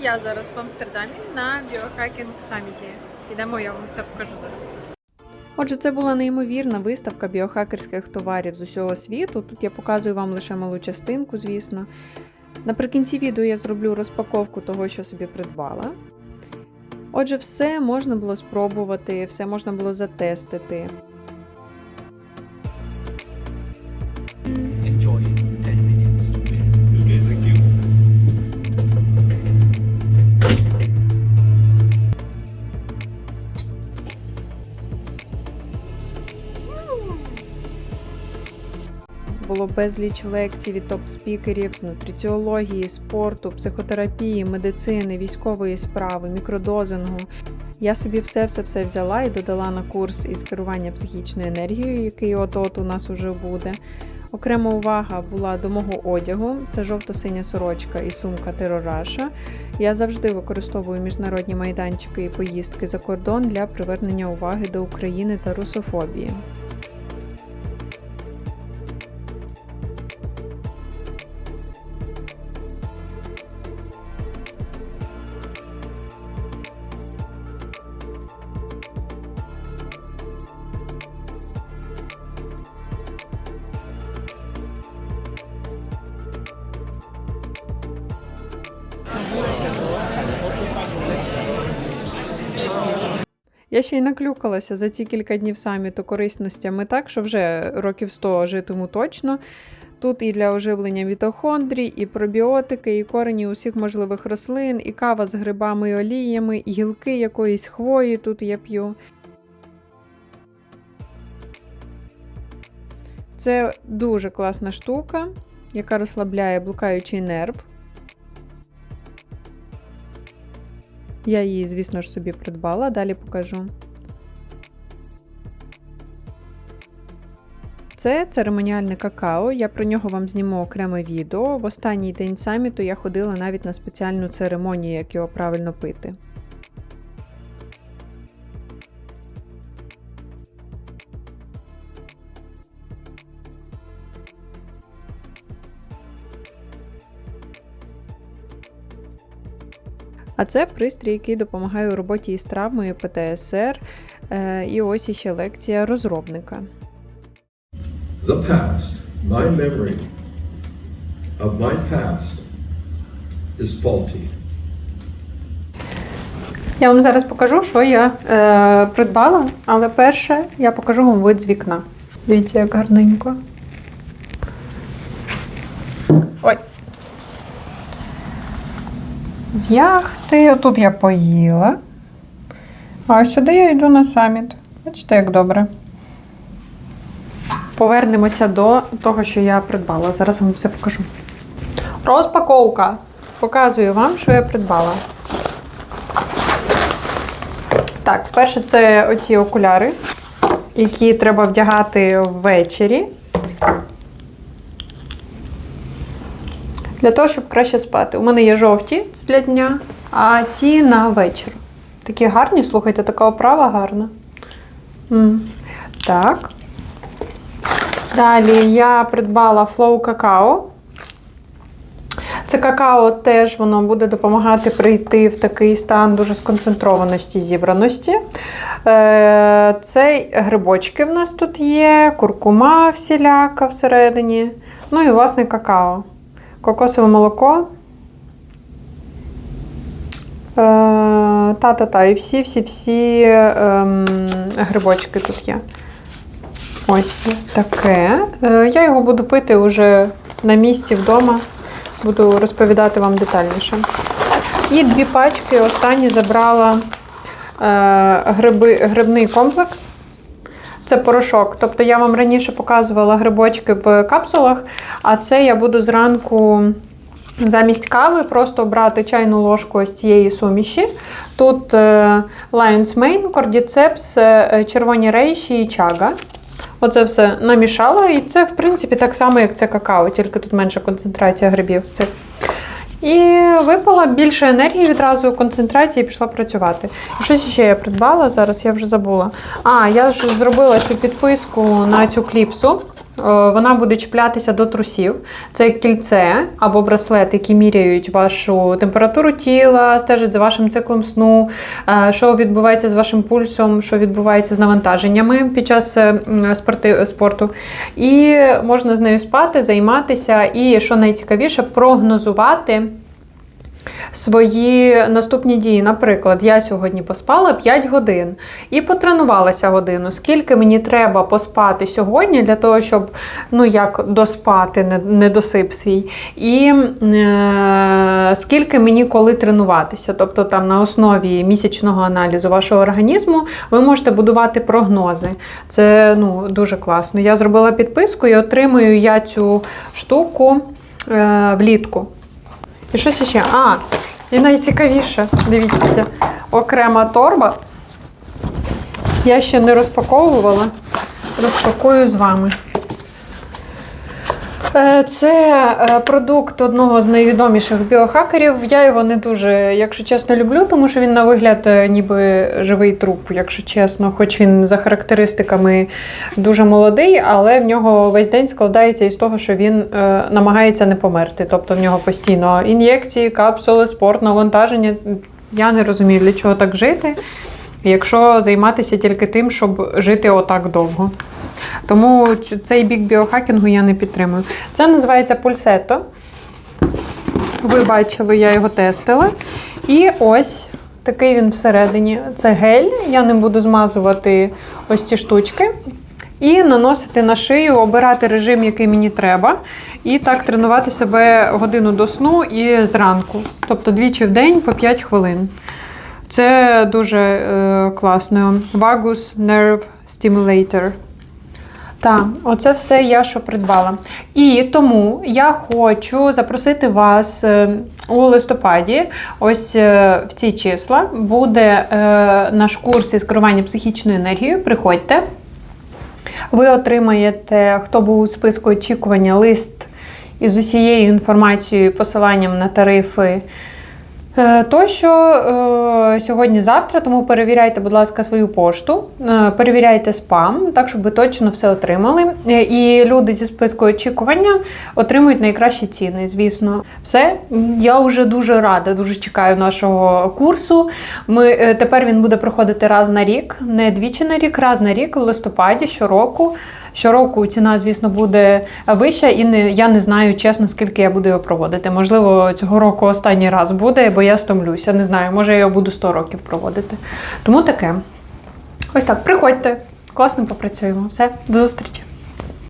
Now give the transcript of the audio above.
Я зараз в Амстердамі на біохакінг саміті. Ідемо, я вам все покажу зараз. Отже, це була неймовірна виставка біохакерських товарів з усього світу. Тут я показую вам лише малу частинку, звісно. Наприкінці відео я зроблю розпаковку того, що собі придбала. Отже, все можна було спробувати, все можна було затестити. Безліч лекцій від топ-спікерів з нутриціології, спорту, психотерапії, медицини, військової справи, мікродозингу. Я собі все-все-все взяла і додала на курс із керування психічною енергією, який от-от у нас уже буде. Окрема увага була до мого одягу. Це жовто-синя сорочка і сумка Терораша. Я завжди використовую міжнародні майданчики і поїздки за кордон для привернення уваги до України та русофобії. Я ще й наклюкалася за ці кілька днів саміту корисностями так, що вже років 100 житиму точно. Тут і для оживлення мітохондрій, і пробіотики, і корені усіх можливих рослин, і кава з грибами і оліями, і гілки якоїсь хвої тут я п'ю. Це дуже класна штука, яка розслабляє блукаючий нерв. Я її, звісно ж, собі придбала, далі покажу. Це церемоніальне какао. Я про нього вам зніму окреме відео. В останній день саміту я ходила навіть на спеціальну церемонію, як його правильно пити. А це пристрій, який допомагає у роботі із травмою ПТСР. Е, І ось іще лекція розробника. The past, my memory of my past is faulty. Я вам зараз покажу, що я е, придбала, але перше я покажу вам вид з вікна. Дивіться, як гарненько. Яхти. Отут я поїла. А сюди я йду на саміт. Бачите, як добре. Повернемося до того, що я придбала. Зараз вам все покажу. Розпаковка. Показую вам, що я придбала. Так, перше, це оці окуляри, які треба вдягати ввечері. Для того, щоб краще спати. У мене є жовті для дня, а ці на вечір. Такі гарні, слухайте, така оправа гарна. М. Так. Далі я придбала Flow какао. Це какао теж воно буде допомагати прийти в такий стан дуже сконцентрованості зібраності. Е, Це грибочки в нас тут є, куркума всіляка всередині. Ну і власне какао. Кокосове молоко. Е, Та-та-та, і всі-всі-всі ем, грибочки тут є. Ось таке. Е, Я його буду пити вже на місці вдома. Буду розповідати вам детальніше. І дві пачки останні забрала е, гриби, грибний комплекс. Це порошок. Тобто я вам раніше показувала грибочки в капсулах, а це я буду зранку замість кави просто брати чайну ложку ось цієї суміші. Тут е, Lion's Mane, Cordyceps, е, червоні рейші і чага. Оце все намішала, і це, в принципі, так само, як це какао, тільки тут менша концентрація грибів цих. І випала більше енергії відразу концентрації і пішла працювати. І щось ще я придбала, зараз я вже забула. А, я ж зробила цю підписку на цю кліпсу. Вона буде чіплятися до трусів. Це кільце або браслет, які міряють вашу температуру тіла, стежать за вашим циклом сну, е, що відбувається з вашим пульсом, що відбувається з навантаженнями під час е, спорту. І можна з нею спати, займатися, і що найцікавіше, прогнозувати. Свої наступні дії. Наприклад, я сьогодні поспала 5 годин і потренувалася годину. Скільки мені треба поспати сьогодні для того, щоб ну як доспати не- недосип свій, і е, скільки мені коли тренуватися. Тобто там на основі місячного аналізу вашого організму ви можете будувати прогнози. Це ну, дуже класно. Я зробила підписку і отримую я цю штуку е, влітку. І щось ще. А, і найцікавіше, дивіться, окрема торба. Я ще не розпаковувала. Розпакую з вами. Е, Це е, продукт одного з найвідоміших біохакерів. Я його не дуже, якщо чесно, люблю, тому що він на вигляд е, ніби живий труп, якщо чесно, хоч він за характеристиками дуже молодий, але в нього весь день складається із того, що він намагається не померти. Тобто в нього постійно ін'єкції, капсули, спорт, навантаження. Я не розумію, для чого так жити, якщо займатися тільки тим, щоб жити отак довго. Тому цей бік біохакінгу я не підтримую. Це називається пульсето. Ви бачили, я його тестила. І ось такий він всередині. Це гель. Я не буду змазувати ось ці штучки. І наносити на шию, обирати режим, який мені треба. І так тренувати себе годину до сну і зранку. Тобто двічі в день по 5 хвилин. Це дуже е, класно. Vagus Nerve Stimulator. Так, оце все я що придбала. І тому я хочу запросити вас е, у листопаді, ось е, в ці числа, буде е, наш курс із керування психічною енергією. Приходьте. Ви отримаєте, хто був у списку очікування, лист із усією інформацією, посиланням на тарифи. Тощо сьогодні-завтра, тому перевіряйте, будь ласка, свою пошту, е, перевіряйте спам, так щоб ви точно все отримали. Е, І люди зі списку очікування отримують найкращі ціни. Звісно, все. Я вже дуже рада, дуже чекаю нашого курсу. Ми е, тепер він буде проходити раз на рік, не двічі на рік, раз на рік в листопаді щороку. Щороку ціна, звісно, буде вища, і не, я не знаю чесно, скільки я буду його проводити. Можливо, цього року останній раз буде, бо я стомлюся. Не знаю, може я буду 100 років проводити. Тому таке. Ось так, приходьте, класно попрацюємо. Все, до зустрічі.